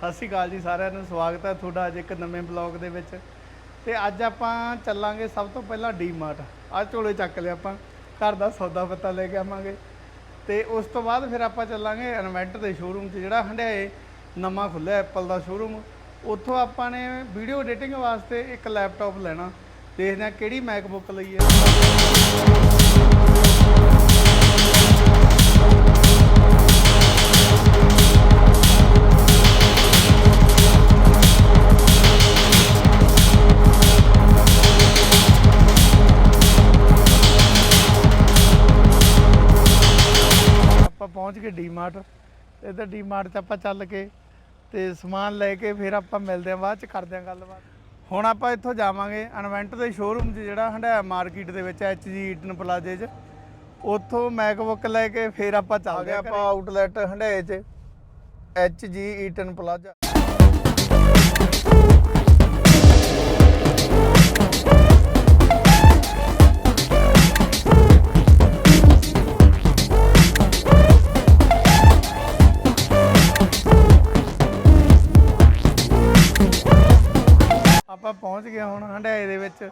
ਸਤਿ ਸ਼੍ਰੀ ਅਕਾਲ ਜੀ ਸਾਰਿਆਂ ਨੂੰ, ਸਵਾਗਤ ਹੈ ਤੁਹਾਡਾ ਅੱਜ ਇੱਕ ਨਵੇਂ ਬਲੌਗ ਦੇ ਵਿੱਚ। ਤੇ ਅੱਜ ਆਪਾਂ ਚੱਲਾਂਗੇ ਸਭ ਤੋਂ ਪਹਿਲਾਂ ਡੀਮਾਰਟ ਆ ਝੋਲੇ ਚੱਕ ਲਿਆ ਆਪਾਂ, ਘਰ ਦਾ ਸੌਦਾ ਪੱਤਾ ਲੈ ਕੇ ਆਵਾਂਗੇ। ਤੇ ਉਸ ਤੋਂ ਬਾਅਦ ਫਿਰ ਆਪਾਂ ਚੱਲਾਂਗੇ ਇਨਵੈਂਟ ਦੇ ਸ਼ੋਰੂਮ 'ਚ, ਜਿਹੜਾ ਹੰਡਿਆਏ ਨਵਾਂ ਖੁੱਲਿਆ ਐਪਲ ਦਾ ਸ਼ੋਰੂਮ ਉੱਥੋਂ ਆਪਾਂ ਨੇ ਵੀਡੀਓ ਐਡੀਟਿੰਗ ਵਾਸਤੇ ਇੱਕ ਲੈਪਟਾਪ ਲੈਣਾ। ਦੇਖਦੇ ਹਾਂ ਕਿਹੜੀ ਮੈਕਬੁੱਕ ਲਈ ਹੈ ਡੀਮਾਰਟ ਇੱਧਰ ਡੀਮਾਰਟ 'ਚ ਆਪਾਂ ਚੱਲ ਕੇ ਤੇ ਸਮਾਨ ਲੈ ਕੇ ਫਿਰ ਆਪਾਂ ਮਿਲਦੇ ਆਂ ਬਾਅਦ 'ਚ ਕਰਦੇ ਆਂ ਗੱਲਬਾਤ। ਹੁਣ ਆਪਾਂ ਇੱਥੋਂ ਜਾਵਾਂਗੇ ਇਨਵੈਂਟ ਦੇ ਸ਼ੋਰੂਮ 'ਚ ਜਿਹੜਾ ਹੰਡਾਇਆ ਮਾਰਕੀਟ ਦੇ ਵਿੱਚ ਐਚਜੀ ਈਟਨ ਪਲਾਜ਼ੇ 'ਚ। ਉੱਥੋਂ ਮੈਕਬੁੱਕ ਲੈ ਕੇ ਫਿਰ ਆਪਾਂ ਚੱਲਦੇ ਆਂ ਆਪਾਂ ਆਊਟਲੈਟ ਹੰਡਾਏ 'ਚ ਐਚਜੀ ਈਟਨ ਪਲਾਜ਼ਾ ਆਪਾਂ ਪਹੁੰਚ ਗਏ ਹੁਣ ਹੰਡਾਏ ਦੇ ਵਿੱਚ,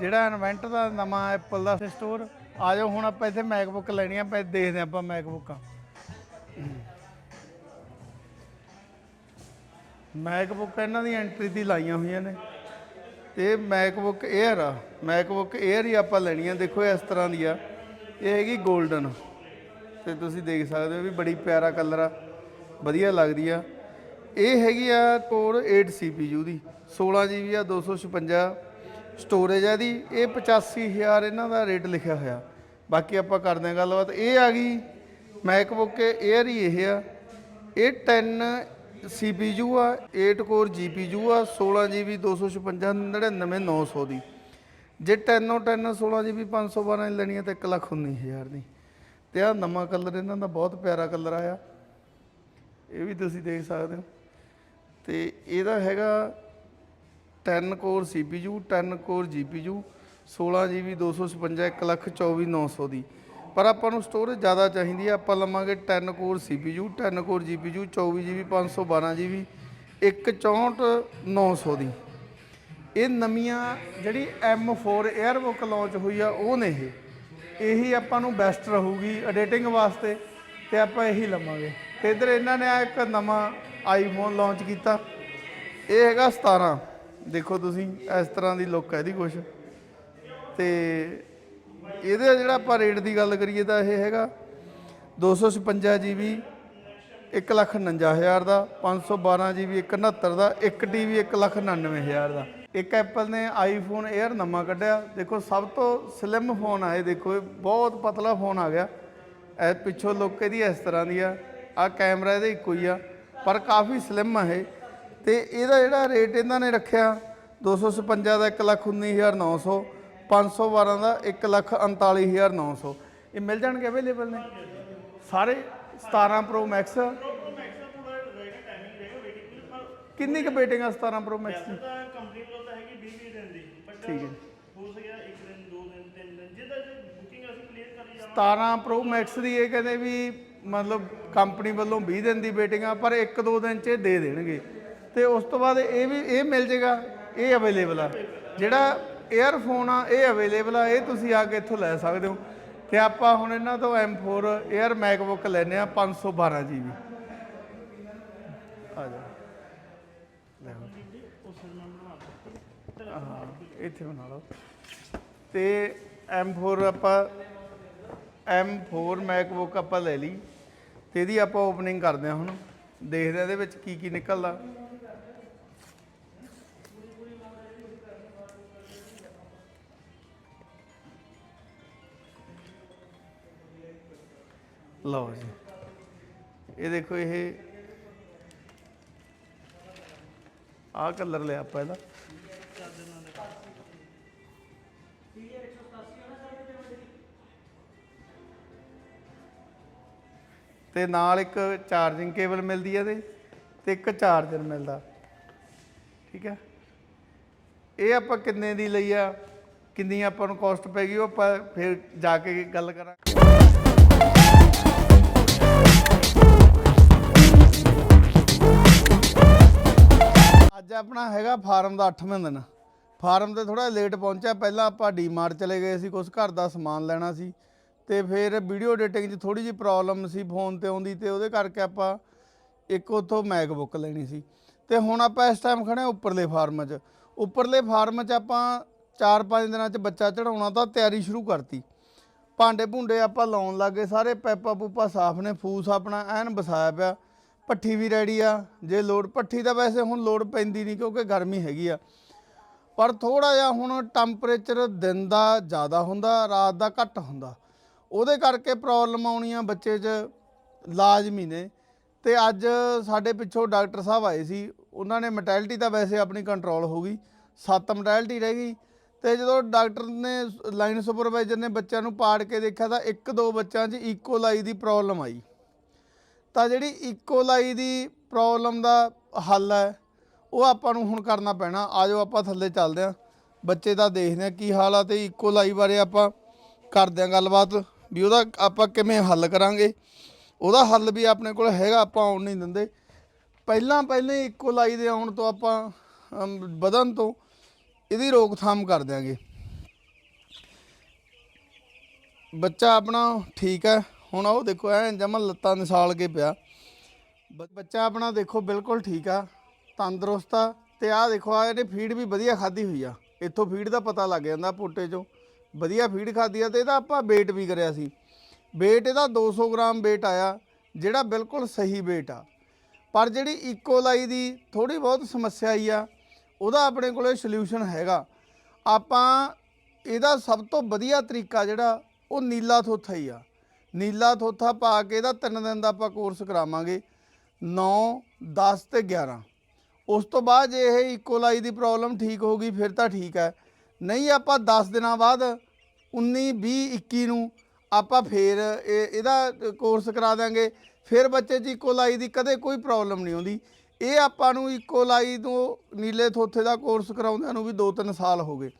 ਜਿਹੜਾ ਇਨਵੈਂਟ ਦਾ ਨਵਾਂ ਐਪਲ ਦਾ ਸਟੋਰ ਆ ਜਾਓ ਹੁਣ ਆਪਾਂ ਇੱਥੇ ਮੈਕਬੁੱਕ ਲੈਣੀ ਆ, ਆਪਾਂ ਦੇਖਦੇ ਆਪਾਂ ਮੈਕਬੁੱਕਾਂ ਮੈਕਬੁੱਕ ਇਹਨਾਂ ਦੀ ਐਂਟਰੀ ਦੀ ਲਾਈਆਂ ਹੋਈਆਂ ਨੇ। ਤੇ ਮੈਕਬੁੱਕ 에ਅਰ ਆ। ਮੈਕਬੁੱਕ 에ਅਰ ਹੀ ਆਪਾਂ ਲੈਣੀ ਆ ਦੇਖੋ ਇਸ ਤਰ੍ਹਾਂ ਦੀ ਆ। ਇਹ ਹੈਗੀ 골ਡਨ ਤੇ ਤੁਸੀਂ ਦੇਖ ਸਕਦੇ ਹੋ ਵੀ ਬੜੀ ਪਿਆਰਾ ਕਲਰ ਆ। ਵਧੀਆ ਲੱਗਦੀ ਆ। ਇਹ ਹੈਗੀ ਆ ਕੋਰ 8 CPU ਦੀ 16 GB ਆ 256 ਸਟੋਰੇਜ ਆ ਦੀ ਇਹ 85000 ਇਹਨਾਂ ਦਾ ਰੇਟ ਲਿਖਿਆ ਹੋਇਆ। ਬਾਕੀ ਆਪਾਂ ਕਰਦੇ ਹਾਂ ਗੱਲਬਾਤ, ਇਹ ਆ ਗਈ ਮੈਕਬੁੱਕ 에ਅਰ ਹੀ ਇਹ ਆ। ਇਹ 10 CPU ਆ 8 ਕੋਰ GPU ਆ 16 GB 256 99 900 ਦੀ। ਜੇ 10 10 16 GB 512 ਦੀ ਲੈਣੀ ਹੈ ਤਾਂ 1 ਲੱਖ 19000 ਦੀ। ਤੇ ਆ ਨਵਾਂ ਕਲਰ ਇਹਨਾਂ ਦਾ ਬਹੁਤ ਪਿਆਰਾ ਕਲਰ ਆਇਆ। ਇਹ ਵੀ ਤੁਸੀਂ ਦੇਖ ਸਕਦੇ ਹੋ। ਤੇ ਇਹਦਾ ਹੈਗਾ 10 core CPU 10 core GPU 16 GB 256 1 lakh 24900 ਦੀ। ਪਰ ਆਪਾਂ ਨੂੰ ਸਟੋਰੇਜ ਜ਼ਿਆਦਾ ਚਾਹੀਦੀ ਹੈ ਆਪਾਂ ਲਵਾਂਗੇ 10 core CPU 10 core GPU 24 GB 512 GB 164 ਦੀ। ਇਹ ਨਵੀਆਂ ਜਿਹੜੀ M4 에ਅਰਬੁੱਕ ਲਾਂਚ ਹੋਈ ਆ, ਉਹ ਨੇ ਇਹ। ਇਹੀ ਆਪਾਂ ਨੂੰ ਬੈਸਟ ਰਹੂਗੀ ਐਡੀਟਿੰਗ ਵਾਸਤੇ ਤੇ ਆਪਾਂ ਇਹੀ ਲਵਾਂਗੇ। ਤੇ ਇਧਰ ਇਹਨਾਂ ਨੇ ਆ ਇੱਕ ਨਵਾਂ ਆਈਫੋਨ ਲਾਂਚ ਕੀਤਾ। ਇਹ ਹੈਗਾ 17 ਦੇਖੋ ਤੁਸੀਂ, ਇਸ ਤਰ੍ਹਾਂ ਦੀ ਲੁੱਕ ਹੈ ਇਹਦੀ ਕੁਛ। ਤੇ ਇਹਦੇ ਜਿਹੜਾ ਆਪਾਂ ਰੇਟ ਦੀ ਗੱਲ ਕਰੀਏ ਤਾਂ ਇਹ ਹੈਗਾ 256 GB 149000 ਦਾ। 512 GB 169 ਦਾ। 1 TB 199000 ਦਾ। ਇੱਕ ਐਪਲ ਨੇ ਆਈਫੋਨ 에ਅਰ ਨਵਾਂ ਕੱਢਿਆ। ਦੇਖੋ, ਸਭ ਤੋਂ ਸਲਿਮ ਫੋਨ ਆ ਇਹ। ਦੇਖੋ, ਇਹ ਬਹੁਤ ਪਤਲਾ ਫੋਨ ਆ ਗਿਆ। ਇਹ ਪਿੱਛੋਂ ਲੁੱਕ ਇਹਦੀ ਇਸ ਤਰ੍ਹਾਂ ਦੀ ਆ। ਆ ਕੈਮਰਾ ਇਹਦੇ ਇੱਕੋ ਹੀ ਆ। ਪਰ ਕਾਫੀ ਸਲਿਮ ਹੈ ਇਹ। ਤੇ ਇਹਦਾ ਜਿਹੜਾ ਰੇਟ ਇਹਨਾਂ ਨੇ ਰੱਖਿਆ 256 ਦਾ 119900 512 ਦਾ 139900 ਇਹ ਮਿਲ ਜਾਣਗੇ ਅਵੇਲੇਬਲ ਨੇ ਸਾਰੇ 17 ਪ੍ਰੋ ਮੈਕਸ ਕਿੰਨੀ ਕੁ ਬੇਟਿੰਗ ਆ 17 ਪ੍ਰੋ ਮੈਕਸ ਦੀ ਤਾਂ ਕੰਪਨੀ ਕੋਲ ਤਾਂ 20 20 ਦਿਨ ਦੀ ਠੀਕ ਹੈ ਹੋ ਸਕਿਆ ਇੱਕ ਦਿਨ ਦੋ? ਦਿਨ ਤਿੰਨ ਦਿਨ ਜਿਹਦਾ ਬੁਕਿੰਗ ਅਸੀਂ ਕਲੀਅਰ ਕਰੀ ਜਾਵਾਂ 17 ਪ੍ਰੋ ਮੈਕਸ ਦੀ ਇਹ ਕਹਿੰਦੇ ਵੀ ਮਤਲਬ ਕੰਪਨੀ ਵੱਲੋਂ 20 ਦਿਨ ਦੀ ਵੇਟਿੰਗ ਆ ਪਰ 1-2 ਦਿਨ ਚ ਇਹ ਦੇ ਦੇਣਗੇ। ਤੇ ਉਸ ਤੋਂ ਬਾਅਦ ਇਹ ਵੀ, ਇਹ ਮਿਲ ਜੇਗਾ, ਇਹ ਅਵੇਲੇਬਲ ਆ। ਜਿਹੜਾ 에ਅਰਫੋਨ ਆ, ਇਹ ਅਵੇਲੇਬਲ ਆ, ਇਹ ਤੁਸੀਂ ਆ ਕੇ ਇੱਥੋਂ ਲੈ ਸਕਦੇ ਹੋ। ਤੇ ਆਪਾਂ ਹੁਣ ਇਹਨਾਂ ਤੋਂ M4 에ਅਰ ਮੈਕਬੁੱਕ ਲੈਨੇ ਆ 512 GB ਆ ਜਾ। ਲੈ ਹੁਣ। ਇੱਥੇ ਬਣਾ ਲਓ। ਤੇ M4 ਆਪਾਂ M4 ਮੈਕਬੁੱਕ ਆਪਾਂ ਲੈ ਲਈ ਤੇ ਇਹਦੀ ਆਪਾਂ ਓਪਨਿੰਗ ਕਰਦੇ ਹਾਂ ਹੁਣ। ਦੇਖਦੇ ਹਾਂ ਇਹਦੇ ਵਿੱਚ ਕੀ ਕੀ ਨਿਕਲਦਾ। ਲਓ ਜੀ। ਇਹ ਦੇਖੋ ਇਹ ਆਹ ਕਲਰ ਲਿਆ ਆਪਾਂ ਇਹਦਾ। ਤੇ ਨਾਲ ਇੱਕ ਚਾਰਜਿੰਗ ਕੇਬਲ ਮਿਲਦੀ ਹੈ ਇਹਦੇ ਤੇ ਇੱਕ ਚਾਰਜਰ ਮਿਲਦਾ। ਠੀਕ ਹੈ ਇਹ ਆਪਾਂ ਕਿੰਨੇ ਦੀ ਲਈ ਆ? ਕਿੰਨੀ ਆਪਾਂ ਨੂੰ ਕਾਸਟ ਪੈ ਗਈ, ਉਹ ਆਪਾਂ ਫਿਰ ਜਾ ਕੇ ਗੱਲ ਕਰਾਂਗੇ। ਆਪਣਾ ਹੈਗਾ ਫਾਰਮ ਦਾ 8ਵਾਂ ਦਿਨ। ਫਾਰਮ ਤੇ ਥੋੜਾ ਲੇਟ ਪਹੁੰਚਿਆ, ਪਹਿਲਾਂ ਆਪਾਂ ਡੀਮਾਰਟ ਚਲੇ ਗਏ ਸੀ ਕੁਝ ਘਰ ਦਾ ਸਮਾਨ ਲੈਣਾ ਸੀ। ਤੇ ਫਿਰ ਵੀਡੀਓ ਐਡੀਟਿੰਗ 'ਚ ਥੋੜੀ ਜਿਹੀ ਪ੍ਰੋਬਲਮ ਸੀ ਫੋਨ ਤੇ ਆਉਂਦੀ ਤੇ ਉਹਦੇ ਕਰਕੇ ਆਪਾਂ ਇੱਕ ਉਥੋਂ ਮੈਕਬੁੱਕ ਲੈਣੀ ਸੀ। ਤੇ ਹੁਣ ਆਪਾਂ ਇਸ ਟਾਈਮ ਖੜੇ ਉੱਪਰਲੇ ਫਾਰਮ 'ਚ। ਉੱਪਰਲੇ ਫਾਰਮ 'ਚ ਆਪਾਂ 4-5 ਦਿਨਾਂ 'ਚ ਬੱਚਾ ਚੜਾਉਣਾ ਤਾਂ ਤਿਆਰੀ ਸ਼ੁਰੂ ਕਰਤੀ। ਭਾਂਡੇ ਭੁੰਡੇ ਆਪਾਂ ਲਾਉਣ ਲੱਗੇ, ਸਾਰੇ ਪੈਪਾ ਪੂਪਾ ਸਾਫ਼ ਨੇ, ਫੂਸ ਆਪਣਾ ਐਨ ਵਸਾਇਆ ਪਿਆ। ਪੱਠੀ ਵੀ ਰੈਡੀ ਆ, ਜੇ ਲੋੜ, ਪੱਠੀ ਤਾਂ ਵੈਸੇ ਹੁਣ ਲੋੜ ਪੈਂਦੀ ਨਹੀਂ ਕਿਉਂਕਿ ਗਰਮੀ ਹੈਗੀ ਆ। ਪਰ ਥੋੜਾ ਜਿਹਾ ਹੁਣ ਟੈਂਪਰੇਚਰ ਦਿਨ ਦਾ ਜ਼ਿਆਦਾ ਹੁੰਦਾ, ਰਾਤ ਦਾ ਘੱਟ ਹੁੰਦਾ। ਉਹਦੇ ਕਰਕੇ ਪ੍ਰੋਬਲਮ ਆਉਣੀਆਂ ਬੱਚੇ 'ਚ ਲਾਜ਼ਮੀ ਨੇ। ਤੇ ਅੱਜ ਸਾਡੇ ਪਿੱਛੋਂ ਡਾਕਟਰ ਸਾਹਿਬ ਆਏ ਸੀ। ਉਹਨਾਂ ਨੇ ਮੋਟੈਲਿਟੀ ਤਾਂ ਵੈਸੇ ਆਪਣੀ ਕੰਟਰੋਲ ਹੋ ਗਈ। ਸੱਤ ਮੋਟੈਲਿਟੀ ਰਹਿ ਗਈ। ਤੇ ਜਦੋਂ ਡਾਕਟਰ ਨੇ ਲਾਈਨ ਸੁਪਰਵਾਈਜ਼ਰ ਨੇ ਬੱਚਿਆਂ ਨੂੰ ਪਾੜ ਕੇ ਦੇਖਿਆ ਤਾਂ ਇੱਕ ਦੋ ਬੱਚਿਆਂ 'ਚ ਈਕੋਲਾਈ ਦੀ ਪ੍ਰੋਬਲਮ ਆਈ। ਤਾਂ ਜਿਹੜੀ ਈਕੋਲਾਈ ਦੀ ਪ੍ਰੋਬਲਮ ਦਾ ਹੱਲ ਹੈ, ਉਹ ਆਪਾਂ ਨੂੰ ਹੁਣ ਕਰਨਾ ਪੈਣਾ। ਆਜੋ ਆਪਾਂ ਥੱਲੇ ਚੱਲਦੇ ਆਂ ਬੱਚੇ ਦਾ ਦੇਖਦੇ ਆ ਕੀ ਹਾਲ ਆ ਤੇ ਈਕੋਲਾਈ ਬਾਰੇ ਆਪਾਂ ਕਰਦੇ ਆਂ ਗੱਲਬਾਤ। ਵੀ ਉਹਦਾ ਆਪਾਂ ਕਿਵੇਂ ਹੱਲ ਕਰਾਂਗੇ? ਉਹਦਾ ਹੱਲ ਵੀ ਆਪਣੇ ਕੋਲ ਹੈਗਾ, ਆਪਾਂ ਆਉਣ ਨਹੀਂ ਦਿੰਦੇ। ਪਹਿਲਾਂ ਪਹਿਲਾਂ ਇੱਕੋ ਲਾਈ ਦੇ ਆਉਣ ਤੋਂ ਆਪਾਂ ਵਧਣ ਤੋਂ ਇਹਦੀ ਰੋਕਥਾਮ ਕਰ ਦਿਆਂਗੇ। ਬੱਚਾ ਆਪਣਾ ਠੀਕ ਹੈ। ਹੁਣ ਉਹ ਦੇਖੋ, ਐ ਜਮਨ ਲੱਤਾਂ ਨਿਸਾਲ ਕੇ ਪਿਆ। ਬੱਚਾ ਆਪਣਾ ਦੇਖੋ, ਬਿਲਕੁਲ ਠੀਕ ਆ। ਤੰਦਰੁਸਤ ਆ। ਤੇ ਆਹ ਦੇਖੋ ਆ ਇਹਨੇ ਫੀਡ ਵੀ ਵਧੀਆ ਖਾਧੀ ਹੋਈ ਆ। ਇੱਥੋਂ ਫੀਡ ਦਾ ਪਤਾ ਲੱਗ ਜਾਂਦਾ ਪੋਟੇ ਚੋਂ। ਵਧੀਆ ਫੀਡ ਖਾਧੀ ਆ ਤੇ ਇਹਦਾ ਆਪਾਂ weight ਵੀ ਕਰਿਆ ਸੀ। weight ਇਹਦਾ 200 ਗ੍ਰਾਮ weight ਆਇਆ, ਜਿਹੜਾ ਬਿਲਕੁਲ ਸਹੀ weight ਆ। ਪਰ ਜਿਹੜੀ ਇਕੋਲਾਈ ਦੀ ਥੋੜੀ ਬਹੁਤ ਸਮੱਸਿਆ ਆਈ ਆ, ਉਹਦਾ ਆਪਣੇ ਕੋਲੇ ਸੋਲੂਸ਼ਨ ਹੈਗਾ। ਆਪਾਂ ਇਹਦਾ ਸਭ ਤੋਂ ਵਧੀਆ ਤਰੀਕਾ ਜਿਹੜਾ, ਉਹ ਨੀਲਾ ਥੋਥਾ ਹੀ ਆ। ਨੀਲਾ ਥੋਥਾ ਪਾ ਕੇ ਇਹਦਾ ਤਿੰਨ ਦਿਨ ਦਾ ਆਪਾਂ ਕੋਰਸ ਕਰਾਵਾਂਗੇ 9 10 ਤੇ 11 ਉਸ ਤੋਂ ਬਾਅਦ ਜੇ ਇਹ ਇਕੋਲਾਈ ਦੀ ਪ੍ਰੋਬਲਮ ਠੀਕ ਹੋ ਗਈ, ਫਿਰ ਤਾਂ ਠੀਕ ਹੈ। ਨਹੀਂ, ਆਪਾਂ 10 ਦਿਨਾਂ ਬਾਅਦ 19 20 21 ਨੂੰ ਆਪਾਂ ਫੇਰ ਇਹ, ਇਹਦਾ ਕੋਰਸ ਕਰਾ ਦਾਂਗੇ ਫਿਰ ਬੱਚੇ 'ਚ ਇਕੋਲਾਈ ਦੀ ਕਦੇ ਕੋਈ ਪ੍ਰੋਬਲਮ ਨਹੀਂ ਆਉਂਦੀ। ਇਹ ਆਪਾਂ ਨੂੰ ਇਕੋਲਾਈ ਤੋਂ ਨੀਲੇ ਥੋਥੇ ਦਾ ਕੋਰਸ ਕਰਾਉਂਦਿਆਂ ਨੂੰ ਵੀ 2-3 ਸਾਲ ਹੋ ਗਏ।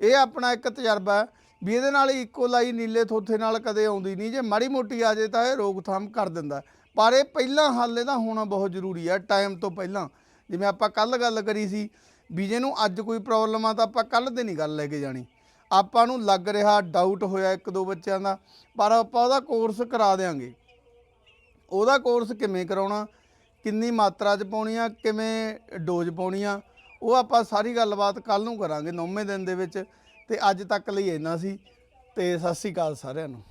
ਇਹ ਆਪਣਾ ਇੱਕ ਤਜਰਬਾ ਹੈ ਵੀ ਇਹਦੇ ਨਾਲ ਇਕੋਲਾਈ ਨੀਲੇ ਥੋਥੇ ਨਾਲ ਕਦੇ ਆਉਂਦੀ ਨਹੀਂ। ਜੇ ਮਾੜੀ ਮੋਟੀ ਆ ਜੇ ਤਾਂ ਇਹ ਰੋਕਥਾਮ ਕਰ ਦਿੰਦਾ ਪਰ ਇਹ ਪਹਿਲਾਂ ਹੱਲ ਇਹਦਾ ਹੋਣਾ ਬਹੁਤ ਜ਼ਰੂਰੀ ਹੈ, ਟਾਈਮ ਤੋਂ ਪਹਿਲਾਂ। ਜਿਵੇਂ ਆਪਾਂ ਕੱਲ ਗੱਲ ਕਰੀ ਸੀ ਵੀ ਨੂੰ ਅੱਜ ਕੋਈ ਪ੍ਰੋਬਲਮ ਆ ਤਾਂ ਆਪਾਂ ਕੱਲ ਤੇ ਨਹੀਂ ਗੱਲ ਲੈ ਕੇ ਜਾਣੀ। ਆਪਾਂ ਨੂੰ ਲੱਗ ਰਿਹਾ ਡਾਊਟ ਹੋਇਆ ਇੱਕ ਦੋ ਬੱਚਿਆਂ ਦਾ, ਪਰ ਆਪਾਂ ਉਹਦਾ ਕੋਰਸ ਕਰਾ ਦੇਾਂਗੇ ਉਹਦਾ ਕੋਰਸ ਕਿਵੇਂ ਕਰਾਉਣਾ, ਕਿੰਨੀ ਮਾਤਰਾ 'ਚ ਪਾਉਣੀ ਆ, ਕਿਵੇਂ ਡੋਜ਼ ਪਾਉਣੀ ਆ, ਉਹ ਆਪਾਂ ਸਾਰੀ ਗੱਲਬਾਤ ਕੱਲ ਨੂੰ ਕਰਾਂਗੇ, ਨੌਵੇਂ ਦਿਨ ਦੇ ਵਿੱਚ। ਤੇ ਅੱਜ ਤੱਕ ਲਈ ਇੰਨਾ ਸੀ। ਤੇ ਸਤਿ ਸ੍ਰੀ ਅਕਾਲ ਸਾਰਿਆਂ ਨੂੰ।